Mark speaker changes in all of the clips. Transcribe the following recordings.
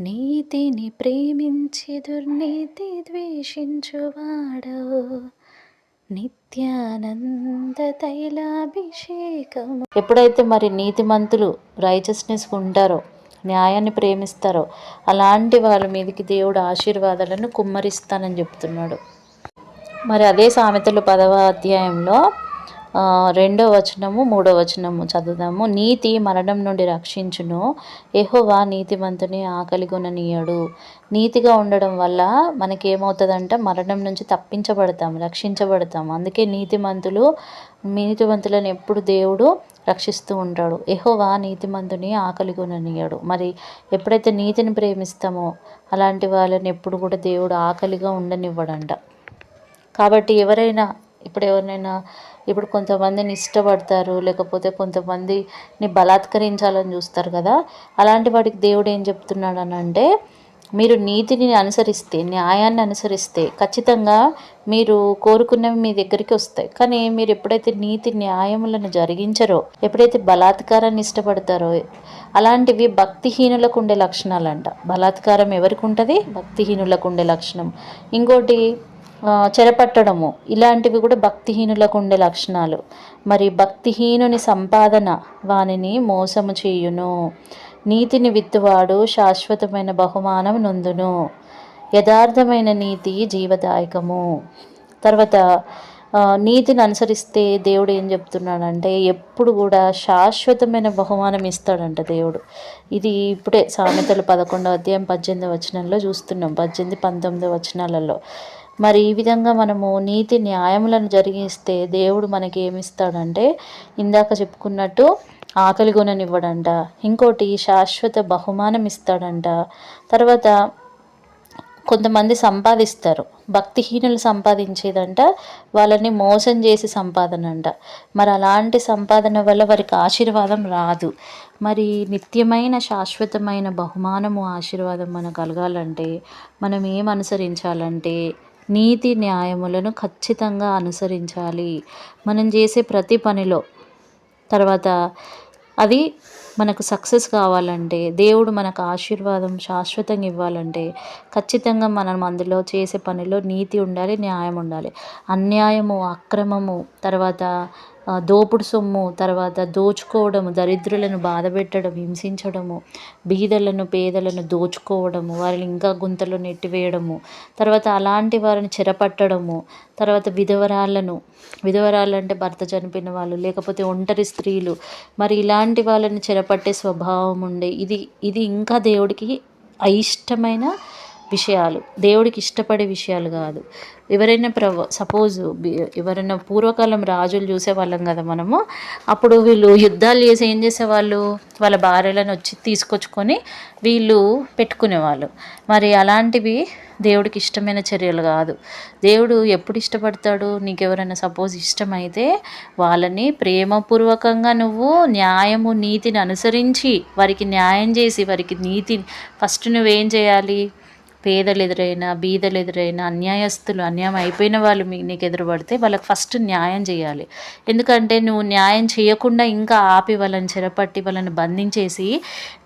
Speaker 1: నీతిని ప్రేమించి దుర్నీతి ద్వేషించువాడవు నిత్యానంద తైలాభిషేకము. ఎప్పుడైతే మరి నీతిమంతులు రైచస్నెస్ ఉంటారో న్యాయాన్ని ప్రేమిస్తారో అలాంటి వాళ్ళ మీదకి దేవుడు ఆశీర్వాదాలను కుమ్మరిస్తానని చెప్తున్నాడు. మరి అదే సామెతలు పదవ అధ్యాయంలో రెండో వచనము మూడో వచనము చదువుదాము. నీతి మరణం నుండి రక్షించును. ఎహోవా నీతివంతుని ఆకలిగొననీయడు నీతిగా ఉండడం వల్ల మనకేమవుతుందంటే? మరణం నుంచి తప్పించబడతాం రక్షించబడతాం. అందుకే నీతిమంతులు నీతివంతులను ఎప్పుడు దేవుడు రక్షిస్తూ ఉంటాడు. ఎహోవా నీతిమంతుని ఆకలిగొననీయడు మరి ఎప్పుడైతే నీతిని ప్రేమిస్తామో అలాంటి వాళ్ళని ఎప్పుడు కూడా దేవుడు ఆకలిగా ఉండనివ్వడంట. కాబట్టి ఎవరైనా ఇప్పుడు ఎవరినైనా ఇప్పుడు కొంతమందిని ఇష్టపడతారు లేకపోతే కొంతమందిని బలాత్కరించాలని చూస్తారు కదా అలాంటి వాడికి దేవుడు ఏం చెప్తున్నాడు అని అంటే మీరు నీతిని అనుసరిస్తే న్యాయాన్ని అనుసరిస్తే ఖచ్చితంగా మీరు కోరుకున్నవి మీ దగ్గరికి వస్తాయి. కానీ మీరు ఎప్పుడైతే నీతి న్యాయములను జరిగించరో ఎప్పుడైతే బలాత్కారాన్ని ఇష్టపడతారో అలాంటివి భక్తిహీనులకు ఉండే లక్షణాలంట. బలాత్కారం ఎవరికి ఉంటుంది? భక్తిహీనులకు ఉండే లక్షణం. ఇంకోటి చెరపట్టడము. ఇలాంటివి కూడా భక్తిహీనులకు ఉండే లక్షణాలు. మరి భక్తిహీనుని సంపాదన వానిని మోసము చేయును. నీతిని విత్తువాడు శాశ్వతమైన బహుమానం నొందును. యథార్థమైన నీతి జీవదాయకము. తర్వాత నీతిని అనుసరిస్తే దేవుడు ఏం చెప్తున్నాడంటే ఎప్పుడు కూడా శాశ్వతమైన బహుమానం ఇస్తాడంట దేవుడు. ఇది ఇప్పుడే సామెతలు పదకొండవ అధ్యాయం పద్దెనిమిది వచనంలో చూస్తున్నాం. పద్దెనిమిది పంతొమ్మిది వచనాలలో. మరి ఈ విధంగా మనము నీతి న్యాయములను జరిగిస్తే దేవుడు మనకి ఏమిస్తాడంటే ఇందాక చెప్పుకున్నట్టు ఆకలి కొననివ్వడంట ఇంకోటి శాశ్వత బహుమానం ఇస్తాడంట. తర్వాత కొంతమంది సంపాదిస్తారు భక్తిహీనులు సంపాదించేదంట వాళ్ళని మోసం చేసి సంపాదన అంట మరి అలాంటి సంపాదన వల్ల వారికి ఆశీర్వాదం రాదు. మరి నిత్యమైన శాశ్వతమైన బహుమానము ఆశీర్వాదం మనకు కలగాలంటే మనం ఏం అనుసరించాలంటే నీతి న్యాయములను ఖచ్చితంగా అనుసరించాలి. మనం చేసే ప్రతి పనిలో. తర్వాత అది మనకు సక్సెస్ కావాలంటే దేవుడు మనకు ఆశీర్వాదం శాశ్వతంగా ఇవ్వాలంటే ఖచ్చితంగా మనం అందులో చేసే పనిలో నీతి ఉండాలి న్యాయం ఉండాలి. అన్యాయము అక్రమము తర్వాత దోపుడు సొమ్ము తర్వాత దోచుకోవడము దరిద్రులను బాధపెట్టడం హింసించడము బీదలను పేదలను దోచుకోవడము వారిని ఇంకా గుంతలో నెట్టివేయడము తర్వాత అలాంటి వారిని చెరపట్టడము తర్వాత విధవరాలను విధవరాళ్ళు అంటే భర్త చనిపోయిన వాళ్ళు లేకపోతే ఒంటరి స్త్రీలు మరి ఇలాంటి వాళ్ళని చెరపట్టే స్వభావం ఉండే. ఇది ఇది ఇంకా దేవుడికి అయిష్టమైన విషయాలు దేవుడికి ఇష్టపడే విషయాలు కాదు. ఎవరైనా ప్రవ సపోజ్ ఎవరైనా పూర్వకాలం రాజులు చూసేవాళ్ళం కదా మనము అప్పుడు వీళ్ళు యుద్ధాలు చేసి ఏం చేసేవాళ్ళు? వాళ్ళ భార్యలను వచ్చి తీసుకొచ్చుకొని వీళ్ళు పెట్టుకునేవాళ్ళు. మరి అలాంటివి దేవుడికి ఇష్టమైన చర్యలు కాదు. దేవుడు ఎప్పుడు ఇష్టపడతాడు? నీకు ఎవరైనా సపోజ్ ఇష్టమైతే వాళ్ళని ప్రేమపూర్వకంగా నువ్వు న్యాయము నీతిని అనుసరించి వారికి న్యాయం చేసి వారికి నీతి ఫస్ట్ నువ్వేం చేయాలి? పేదలు ఎదురైనా బీదలు ఎదురైనా అన్యాయస్తులు అన్యాయం అయిపోయిన వాళ్ళు మీ నీకు ఎదురుపడితే వాళ్ళకి ఫస్ట్ న్యాయం చేయాలి. ఎందుకంటే నువ్వు న్యాయం చేయకుండా ఇంకా ఆపి వాళ్ళని చెరపట్టి వాళ్ళని బంధించేసి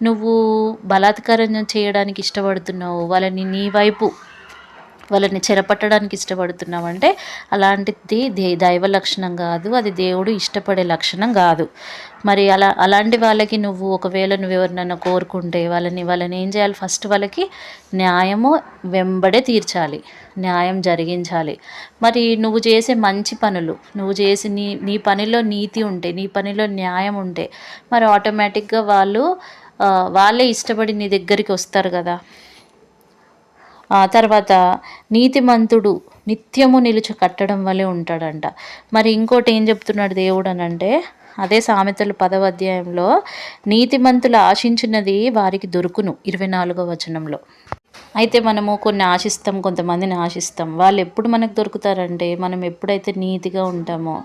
Speaker 1: నువ్వు బలాత్కారం చేయడానికి ఇష్టపడుతున్నావు. వాళ్ళని నీ వైపు వాళ్ళని చెరపట్టడానికి ఇష్టపడుతున్నామంటే అలాంటిది దే దైవ లక్షణం కాదు అది దేవుడు ఇష్టపడే లక్షణం కాదు. మరి అలా అలాంటి వాళ్ళకి నువ్వు ఒకవేళ నువ్వు ఎవరినైనా కోరుకుంటే వాళ్ళని వాళ్ళని ఏం చేయాలి? ఫస్ట్ వాళ్ళకి న్యాయము వెంబడే తీర్చాలి న్యాయం జరిగించాలి. మరి నువ్వు చేసే మంచి పనులు నువ్వు చేసి నీ నీ పనిలో నీతి ఉంటే నీ పనిలో న్యాయం ఉంటే మరి ఆటోమేటిక్గా వాళ్ళు వాళ్ళే ఇష్టపడి నీ దగ్గరికి వస్తారు కదా. తర్వాత నీతిమంతుడు నిత్యము నిలుచు కట్టడం వల్లే ఉంటాడంట. మరి ఇంకోటి ఏం చెప్తున్నాడు దేవుడు అని అంటే అదే సామెతలు పదవ అధ్యాయంలో నీతిమంతులు ఆశించినది వారికి దొరుకును ఇరవై నాలుగో వచనంలో. అయితే మనము కొన్ని ఆశిస్తాం కొంతమందిని ఆశిస్తాం. వాళ్ళు ఎప్పుడు మనకు దొరుకుతారంటే మనం ఎప్పుడైతే నీతిగా ఉంటామో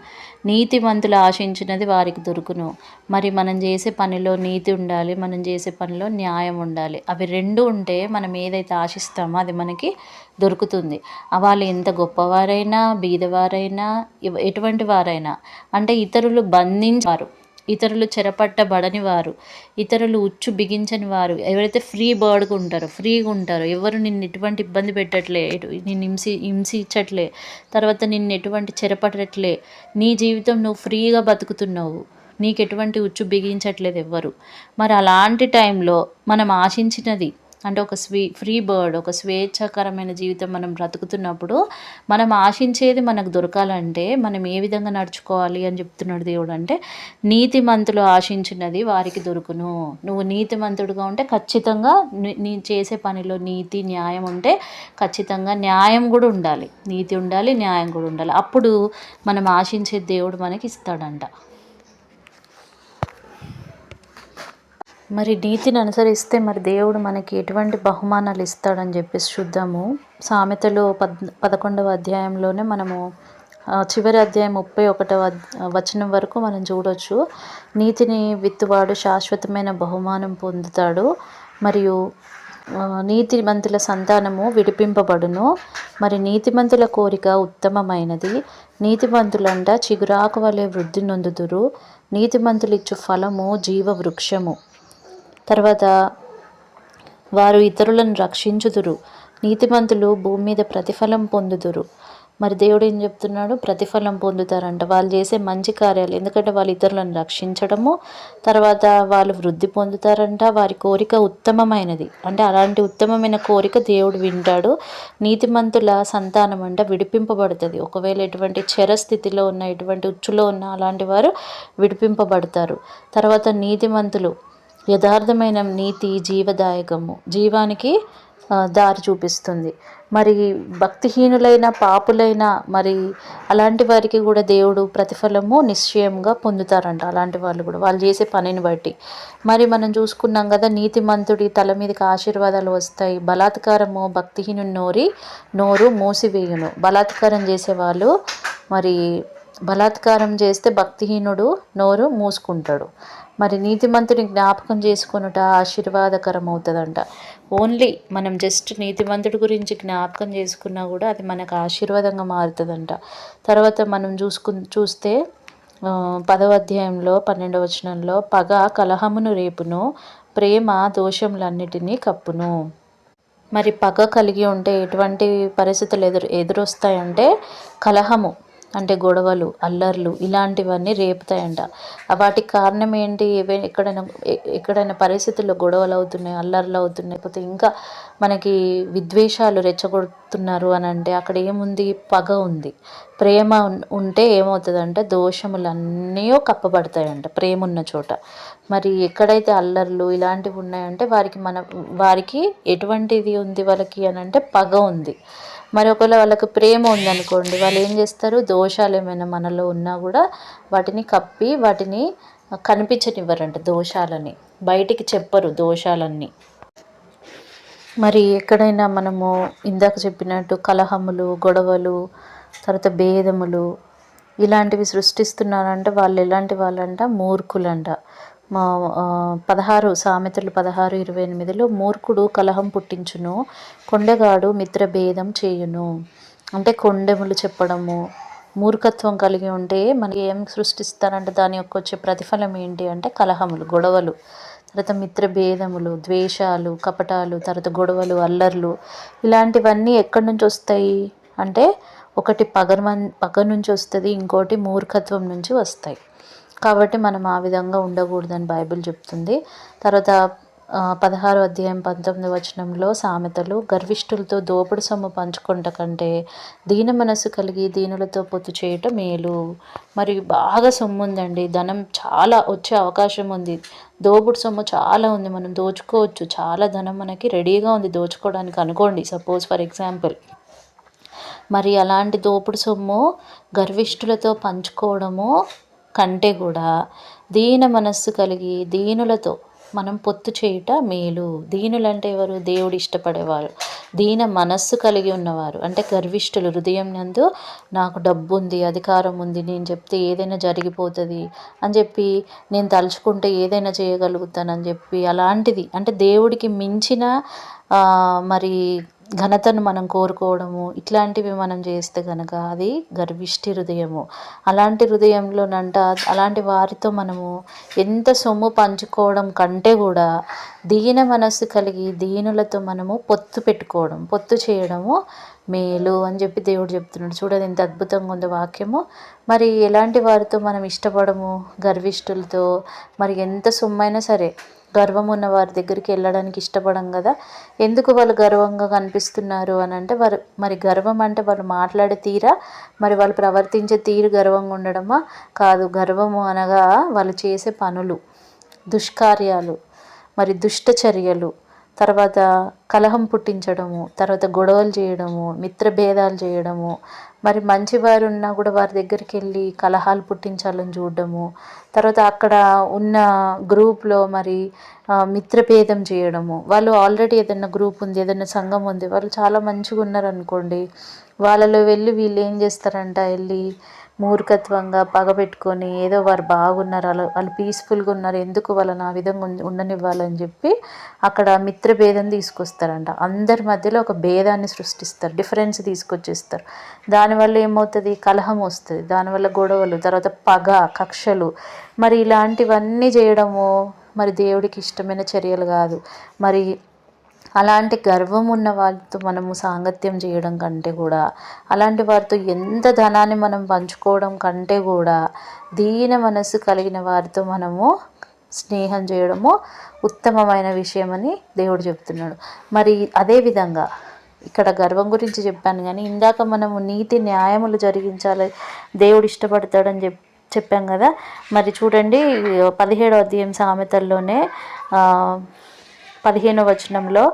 Speaker 1: నీతివంతులు ఆశించినది వారికి దొరుకును. మరి మనం చేసే పనిలో నీతి ఉండాలి మనం చేసే పనిలో న్యాయం ఉండాలి. అవి రెండు ఉంటే మనం ఏదైతే ఆశిస్తామో అది మనకి దొరుకుతుంది. వాళ్ళు ఎంత గొప్పవారైనా బీదవారైనా ఎటువంటి వారైనా అంటే ఇతరులు బంధించారు ఇతరులు చెరపట్టబడని వారు ఇతరులు ఉచ్చు బిగించని వారు ఎవరైతే ఫ్రీ బర్డ్గా ఉంటారో ఫ్రీగా ఉంటారో ఎవరు నిన్ను ఎటువంటి ఇబ్బంది పెట్టట్లే నిన్ను హింసి హింసించట్లే తర్వాత నిన్ను ఎటువంటి చెరపట్టట్లే నీ జీవితం నువ్వు ఫ్రీగా బతుకుతున్నావు నీకు ఎటువంటి ఉచ్చు బిగించట్లేదు ఎవ్వరు. మరి అలాంటి టైంలో మనం ఆశించినది అంటే ఒక స్వీ ఫ్రీ బర్డ్ ఒక స్వేచ్ఛకరమైన జీవితం మనం బ్రతుకుతున్నప్పుడు మనం ఆశించేది మనకు దొరకాలంటే మనం ఏ విధంగా నడుచుకోవాలి అని చెప్తున్నాడు దేవుడు అంటే నీతిమంతులు ఆశించినది వారికి దొరుకును. నువ్వు నీతిమంతుడుగా ఉంటే ఖచ్చితంగా నీ- చేసే పనిలో నీతి న్యాయం ఉంటే ఖచ్చితంగా న్యాయం కూడా ఉండాలి. నీతి ఉండాలి న్యాయం కూడా ఉండాలి. అప్పుడు మనం ఆశించే దేవుడు మనకి ఇస్తాడంట. మరి నీతిని అనుసరిస్తే మరి దేవుడు మనకి ఎటువంటి బహుమానాలు ఇస్తాడని చెప్పేసి చూద్దాము. సామెతలు పద్ పదకొండవ అధ్యాయంలోనే మనము చివరి అధ్యాయం ముప్పై ఒకటవ వచనం వరకు మనం చూడొచ్చు. నీతిని విత్తువాడు శాశ్వతమైన బహుమానం పొందుతాడు మరియు నీతిమంతుల సంతానము విడిపింపబడును. మరి నీతిమంతుల కోరిక ఉత్తమమైనది. నీతిమంతులంట చిగురాకు వలె వృద్ధి నొందుదురు. నీతిమంతులు ఇచ్చు ఫలము జీవ వృక్షము తర్వాత వారు ఇతరులను రక్షించుదురు. నీతిమంతులు భూమి మీద ప్రతిఫలం పొందుదురు. మరి దేవుడు ఏం చెప్తున్నాడు? ప్రతిఫలం పొందుతారంట. వాళ్ళు చేసే మంచి కార్యాలు. ఎందుకంటే వాళ్ళు ఇతరులను రక్షించడము తర్వాత వాళ్ళు వృద్ధి పొందుతారంట. వారి కోరిక ఉత్తమమైనది. అంటే అలాంటి ఉత్తమమైన కోరిక దేవుడు వింటాడు. నీతిమంతుల సంతానం అంట విడిపింపబడుతుంది. ఒకవేళ ఎటువంటి చెర స్థితిలో ఉన్న ఎటువంటి ఉచ్చులో ఉన్న అలాంటి వారు విడిపింపబడతారు. తర్వాత నీతిమంతులు యథార్థమైన నీతి జీవదాయకము. జీవానికి దారి చూపిస్తుంది. మరి భక్తిహీనులైన పాపులైన మరి అలాంటి వారికి కూడా దేవుడు ప్రతిఫలము నిశ్చయంగా పొందుతారంట. అలాంటి వాళ్ళు కూడా. వాళ్ళు చేసే పనిని బట్టి. మరి మనం చూసుకున్నాం కదా నీతిమంతుడి తల మీదకి ఆశీర్వాదాలు వస్తాయి. బలాత్కారము భక్తిహీను నోరి నోరు మూసివేయును. బలాత్కారం చేసేవాళ్ళు మరి బలాత్కారం చేస్తే భక్తిహీనుడు నోరు మూసుకుంటాడు. మరి నీతిమంతుని జ్ఞాపకం చేసుకొనుట ఆశీర్వాదకరం అవుతుందంట ఓన్లీ మనం జస్ట్ నీతిమంతుడి గురించి జ్ఞాపకం చేసుకున్నా కూడా అది మనకు ఆశీర్వాదంగా మారుతుందంట. తర్వాత మనం చూసుకు చూస్తే పదవ అధ్యాయంలో పన్నెండవ వచనంలో పగ కలహమును రేపును ప్రేమ దోషములన్నిటినీ కప్పును. మరి పగ కలిగి ఉంటే ఎటువంటి పరిస్థితులు ఎదురు ఎదురొస్తాయంటే కలహము. అంటే గొడవలు అల్లర్లు ఇలాంటివన్నీ రేపుతాయంట. వాటికి కారణం ఏంటి? ఎక్కడైనా ఎక్కడైనా పరిస్థితుల్లో గొడవలు అవుతున్నాయి అల్లర్లు అవుతున్నాయి లేకపోతే ఇంకా మనకి విద్వేషాలు రెచ్చగొడుతున్నారు అని అంటే అక్కడ ఏముంది? పగ ఉంది. ప్రేమ ఉంటే ఏమవుతుందంటే దోషములన్నీ కప్పబడతాయంట ప్రేమ ఉన్న చోట. మరి ఎక్కడైతే అల్లర్లు ఇలాంటివి ఉన్నాయంటే వారికి మన వారికి ఎటువంటిది ఉంది వాళ్ళకి అని అంటే పగ ఉంది. మరి ఒకవేళ వాళ్ళకి ప్రేమ ఉందనుకోండి వాళ్ళు ఏం చేస్తారు? దోషాలు ఏమైనా మనలో ఉన్నా కూడా వాటిని కప్పి వాటిని కనిపించనివ్వరంట దోషాలని. బయటికి చెప్పరు దోషాలన్నీ. మరి ఎక్కడైనా మనము ఇందాక చెప్పినట్టు కలహములు గొడవలు తర్వాత భేదములు ఇలాంటివి సృష్టిస్తున్నారంటే వాళ్ళు ఎలాంటి వాళ్ళంట? మూర్ఖులంట. మా పదహారు సామెతలు పదహారు ఇరవై ఎనిమిదిలో మూర్ఖుడు కలహం పుట్టించును కొండగాడు మిత్ర భేదం చేయును. అంటే కొండెములు చెప్పడము మూర్ఖత్వం కలిగి ఉంటే మనకి ఏం సృష్టిస్తారంటే దాని యొక్క వచ్చే ప్రతిఫలం ఏంటి అంటే కలహములు గొడవలు. తర్వాత మిత్రభేదములు ద్వేషాలు కపటాలు తర్వాత గొడవలు అల్లర్లు. ఇలాంటివన్నీ ఎక్కడి నుంచి వస్తాయి? అంటే ఒకటి పగ మన్- పగ నుంచి వస్తుంది ఇంకోటి మూర్ఖత్వం నుంచి వస్తాయి. కాబట్టి మనం ఆ విధంగా ఉండకూడదని బైబిల్ చెప్తుంది. తర్వాత పదహారు అధ్యాయం పంతొమ్మిది వచనంలో సామెతలు గర్విష్ఠులతో దోపుడు సొమ్ము పంచుకుంట కంటే దీన మనసు కలిగి దీనులతో పొత్తు చేయటం మేలు. మరి బాగా సొమ్ము ఉందండి. ధనం చాలా వచ్చే అవకాశం ఉంది. దోపుడు సొమ్ము చాలా ఉంది. మనం దోచుకోవచ్చు. చాలా ధనం మనకి రెడీగా ఉంది దోచుకోవడానికి. అనుకోండి సపోజ్ ఫర్ ఎగ్జాంపుల్. మరి అలాంటి దోపుడు సొమ్ము గర్విష్ఠులతో పంచుకోవడము కంటే కూడా దీన మనస్సు కలిగి దీనులతో మనం పొత్తు చేయుట మేలు. దీనులంటే ఎవరు? దేవుడు ఇష్టపడేవారు. దీన మనస్సు కలిగి ఉన్నవారు. అంటే గర్విష్ఠులు హృదయం నందు నాకు డబ్బు ఉంది అధికారం ఉంది నేను చెప్తే ఏదైనా జరిగిపోతుంది అని చెప్పి నేను తలుచుకుంటే ఏదైనా చేయగలుగుతానని చెప్పి అలాంటిది. అంటే దేవుడికి మించిన మరి ఘనతను మనం కోరుకోవడము ఇట్లాంటివి మనం చేస్తే కనుక అది గర్విష్టి హృదయము. అలాంటి హృదయంలోనంట అలాంటి వారితో మనము ఎంత సొమ్ము పంచుకోవడం కంటే కూడా దీన మనస్సు కలిగి దీనులతో మనము పొత్తు పెట్టుకోవడం పొత్తు చేయడము మేలు అని చెప్పి దేవుడు చెప్తున్నాడు. చూడదు ఎంత అద్భుతంగా ఉందో వాక్యము. మరి ఎలాంటి వారితో మనం ఇష్టపడము? గర్విష్ఠులతో. మరి ఎంత సొమ్మైనా సరే. గర్వం ఉన్న వారి దగ్గరికి వెళ్ళడానికి ఇష్టపడం కదా? ఎందుకు వాళ్ళు గర్వంగా కనిపిస్తున్నారు అని అంటే వారు మరి గర్వం అంటే వాళ్ళు మాట్లాడే తీరా? మరి వాళ్ళు ప్రవర్తించే తీరు గర్వంగా ఉండడమా? కాదు గర్వము అనగా వాళ్ళు చేసే పనులు దుష్కార్యాలు మరి దుష్ట చర్యలు తర్వాత కలహం పుట్టించడము తర్వాత గొడవలు చేయడము మిత్రభేదాలు చేయడము మరి మంచివారు ఉన్నా కూడా వారి దగ్గరికి వెళ్ళి కలహాలు పుట్టించాలని చూడడము తర్వాత అక్కడ ఉన్న గ్రూప్లో మరి మిత్రభేదం చేయడము. వాళ్ళు ఆల్రెడీ ఏదైనా గ్రూప్ ఉంది ఏదైనా సంఘం ఉంది వాళ్ళు చాలా మంచిగా ఉన్నారనుకోండి వాళ్ళలో వెళ్ళి వీళ్ళు ఏం చేస్తారంట వెళ్ళి మూర్ఖత్వంగా పగబెట్టుకొని ఏదో వారు బాగున్నారు వాళ్ళు వాళ్ళు పీస్ఫుల్గా ఉన్నారు ఎందుకు వాళ్ళని ఆ విధంగా ఉండనివ్వాలని చెప్పి అక్కడ మిత్రభేదం తీసుకొస్తారంట. అందరి మధ్యలో ఒక భేదాన్ని సృష్టిస్తారు డిఫరెన్స్ తీసుకొచ్చేస్తారు. దానివల్ల ఏమవుతుంది? కలహం వస్తుంది. దానివల్ల గొడవలు తర్వాత పగ కక్షలు. మరి ఇలాంటివన్నీ చేయడము మరి దేవుడికి ఇష్టమైన చర్యలు కాదు. మరి అలాంటి గర్వం ఉన్న వారితో మనము సాంగత్యం చేయడం కంటే కూడా అలాంటి వారితో ఎంత ధనాన్ని మనం పంచుకోవడం కంటే కూడా దీన మనసు కలిగిన వారితో మనము స్నేహం చేయడము ఉత్తమమైన విషయమని దేవుడు చెప్తున్నాడు. మరి అదేవిధంగా ఇక్కడ గర్వం గురించి చెప్పాను కానీ ఇందాక మనము నీతి న్యాయములు జరిగించాలి దేవుడు ఇష్టపడతాడని చెప్ చెప్పాం కదా. మరి చూడండి పదిహేడో అధ్యాయం సామెతల్లోనే పదిహేను వచనంలో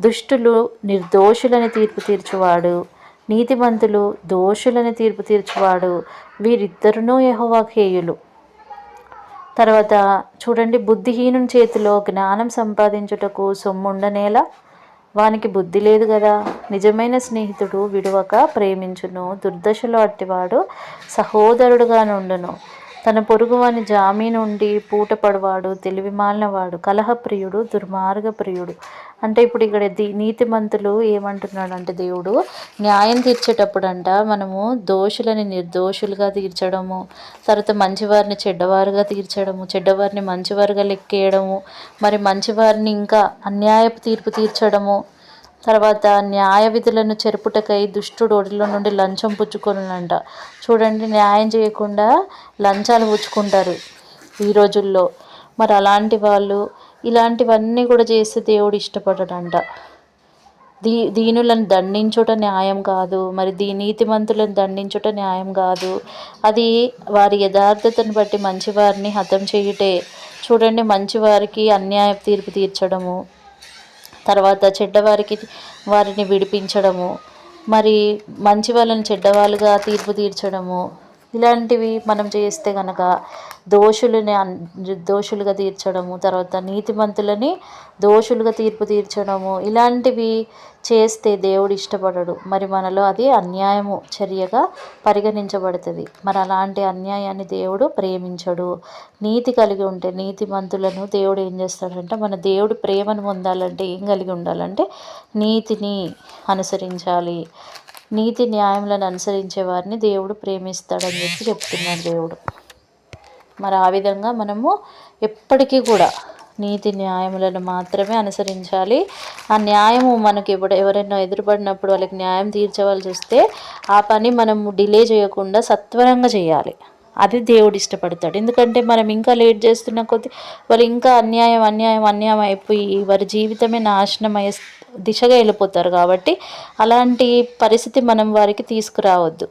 Speaker 1: దుష్టులు నిర్దోషులని తీర్పు తీర్చువాడు నీతిమంతులు దోషులని తీర్పు తీర్చువాడు వీరిద్దరునూ యహోవాఖేయులు తర్వాత చూడండి బుద్ధిహీనుని చేతిలో జ్ఞానం సంపాదించుటకు సొమ్ముండనేలా వానికి బుద్ధి లేదు కదా నిజమైన స్నేహితుడు విడువక ప్రేమించును దుర్దశలో అట్టివాడు సహోదరుడుగా నుండును తన పొరుగువాని జామీను ఉండి పూట పడవాడు తెలివిమాలినవాడు కలహప్రియుడు దుర్మార్గప్రియుడు. అంటే ఇప్పుడు ఇక్కడ నీతిమంతులు ఏమంటున్నాడు అంటే దేవుడు న్యాయం తీర్చేటప్పుడంట మనము దోషులని నిర్దోషులుగా తీర్చడము తర్వాత మంచివారిని చెడ్డవారుగా తీర్చడము చెడ్డవారిని మంచివారుగా లెక్కేయడము మరి మంచివారిని ఇంకా అన్యాయపు తీర్పు తీర్చడము తర్వాత న్యాయ విధులను చెరుపుటకై దుష్టుడు ఒడిలో నుండి లంచం పుచ్చుకొనునంట చూడండి న్యాయం చేయకుండా లంచాలు పుచ్చుకుంటారు ఈ రోజుల్లో. మరి అలాంటి వాళ్ళు ఇలాంటివన్నీ కూడా చేస్తే దేవుడు ఇష్టపడడంట. దీ దీనులను దండించుట న్యాయం కాదు. మరి దీ నీతిమంతులను దండించుట న్యాయం కాదు. అది వారి యథార్థతను బట్టి మంచివారిని హతం చేయుటే. చూడండి మంచివారికి అన్యాయ తీర్పు తీర్చడము. తర్వాత చెడ్డవారికి వారిని విడిపించడము. మరి మంచి వాళ్ళని చెడ్డవాళ్ళుగా తీర్పు తీర్చడము. ఇలాంటివి మనం చేస్తే కనుక దోషులని దోషులుగా తీర్చడము తర్వాత నీతిమంతులని దోషులుగా తీర్పు తీర్చడము ఇలాంటివి చేస్తే దేవుడు ఇష్టపడడు. మరి మనలో అది అన్యాయము చర్యగా పరిగణించబడుతుంది. మరి అలాంటి అన్యాయాన్ని దేవుడు ప్రేమించడు. నీతి కలిగి ఉంటే నీతిమంతులను దేవుడు ఏం చేస్తాడంటే మన దేవుడు ప్రేమను పొందాలంటే ఏం కలిగి ఉండాలంటే నీతిని అనుసరించాలి. నీతి న్యాయములను అనుసరించే వారిని దేవుడు ప్రేమిస్తాడని చెప్పి చెప్తున్నాడు దేవుడు. మరి ఆ విధంగా మనము ఎప్పటికీ కూడా నీతి న్యాయములను మాత్రమే అనుసరించాలి. ఆ న్యాయము మనకి ఇప్పుడు ఎవరైనా ఎదురుపడినప్పుడు వాళ్ళకి న్యాయం తీర్చవలసి వస్తే ఆ పని మనము డిలే చేయకుండా సత్వరంగా చేయాలి. అది దేవుడు ఇష్టపడతాడు. ఎందుకంటే మనం ఇంకా లేట్ చేస్తున్న కొద్దీ వాళ్ళు ఇంకా అన్యాయం అన్యాయం అన్యాయం అయిపోయి వారి జీవితమే నాశనం అయ్యే దిశగా వెళ్ళిపోతారు కాబట్టి అలాంటి పరిస్థితి మనం వారికి తీసుకురావద్దు.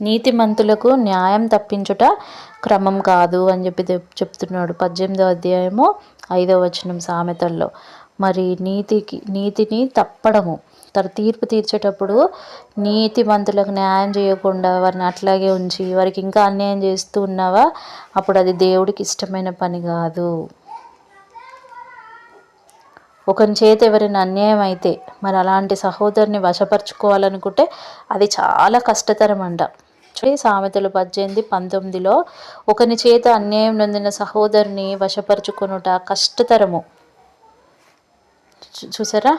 Speaker 1: నీతిమంతులకు న్యాయం తప్పించుట క్రమం కాదు అని చెప్పి చెప్తున్నాడు పద్దెనిమిదో అధ్యాయము ఐదో వచనం సామెతల్లో. మరి నీతికి నీతిని తప్పడము. తన తీర్పు తీర్చేటప్పుడు నీతిమంతులకు న్యాయం చేయకుండా వారిని అట్లాగే ఉంచి వారికి ఇంకా అన్యాయం చేస్తూ ఉన్నావా? అప్పుడు అది దేవుడికి ఇష్టమైన పని కాదు. ఒకరి చేత ఎవరైనా అన్యాయం అయితే మరి అలాంటి సహోదరుని వశపరుచుకోవాలనుకుంటే అది చాలా కష్టతరం అంట సామెతలు పద్దెనిమిది పంతొమ్మిదిలో ఒకని చేత అన్యాయం నొందిన సహోదరుని వశపరుచుకొనుట కష్టతరము. చూసారా?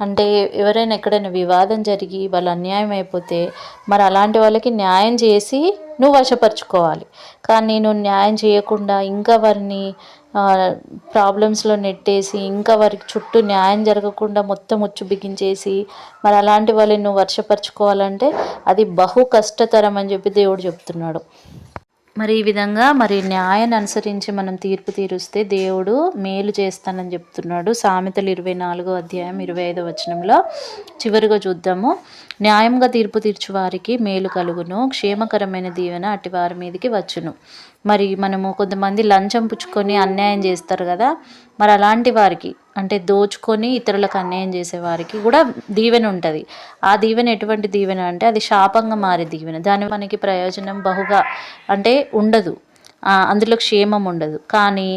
Speaker 1: అంటే ఎవరైనా ఎక్కడైనా వివాదం జరిగి వాళ్ళు అన్యాయం అయిపోతే మరి అలాంటి వాళ్ళకి న్యాయం చేసి నువ్వు వశపరుచుకోవాలి. కానీ నువ్వు న్యాయం చేయకుండా ఇంకా వారిని ప్రాబ్లమ్స్లో నెట్టేసి ఇంకా వారికి చుట్టూ న్యాయం జరగకుండా మొత్తం ఉచ్చు బిగించేసి మరి అలాంటి వాళ్ళని నువ్వు వర్షపరచుకోవాలంటే అది బహు కష్టతరం అని చెప్పి దేవుడు చెప్తున్నాడు. మరి ఈ విధంగా మరి న్యాయాన్ని అనుసరించి మనం తీర్పు తీరుస్తే దేవుడు మేలు చేస్తానని చెప్తున్నాడు. సామెతలు ఇరవై నాలుగో అధ్యాయం ఇరవై ఐదో వచనంలో చివరిగా చూద్దాము. న్యాయంగా తీర్పు తీర్చు వారికి మేలు కలుగును క్షేమకరమైన దీవెన అట్టి వారి మీదకి వచ్చును. మరి మనము కొంతమంది లంచం పుచ్చుకొని అన్యాయం చేస్తారు కదా మరి అలాంటి వారికి అంటే దోచుకొని ఇతరులకు అన్యాయం చేసే వారికి కూడా దీవెన ఉంటుంది. ఆ దీవెన ఎటువంటి దీవెన అంటే అది శాపంగా మారే దీవెన. దాని మనకి ప్రయోజనం బహుగా అంటే ఉండదు. అందులో క్షేమం ఉండదు. కానీ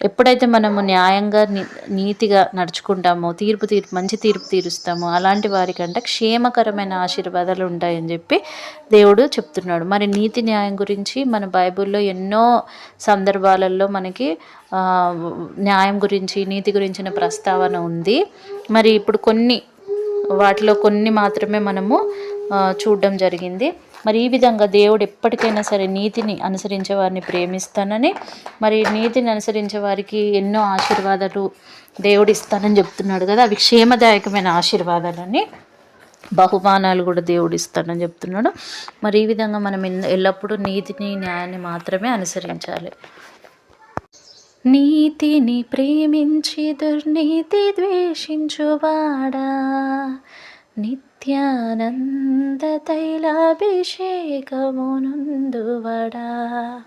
Speaker 1: ఎప్పుడైతే మనము న్యాయంగా నీతిగా నడుచుకుంటామో తీర్పు తీర్పు మంచి తీర్పు తీరుస్తామో అలాంటి వారికంటే క్షేమకరమైన ఆశీర్వాదాలు ఉంటాయని చెప్పి దేవుడు చెప్తున్నాడు. మరి నీతి న్యాయం గురించి మన బైబిల్లో ఎన్నో సందర్భాలలో మనకి న్యాయం గురించి నీతి గురించిన ప్రస్తావన ఉంది. మరి ఇప్పుడు కొన్ని వాటిలో కొన్ని మాత్రమే మనము చూడడం జరిగింది. మరి ఈ విధంగా దేవుడు ఎప్పటికైనా సరే నీతిని అనుసరించే వారిని ప్రేమిస్తానని మరి నీతిని అనుసరించే వారికి ఎన్నో ఆశీర్వాదాలు దేవుడు ఇస్తానని చెప్తున్నాడు కదా. అవి క్షేమదాయకమైన ఆశీర్వాదాలని బహుమానాలు కూడా దేవుడు ఇస్తానని చెప్తున్నాడు. మరి ఈ విధంగా మనం ఎల్లప్పుడూ నీతిని న్యాయాన్ని మాత్రమే అనుసరించాలి. నీతిని ప్రేమించి దుర్నీతి ద్వేషించువాడా? నిత్యానంద తైలాభిషేకమునందువడా.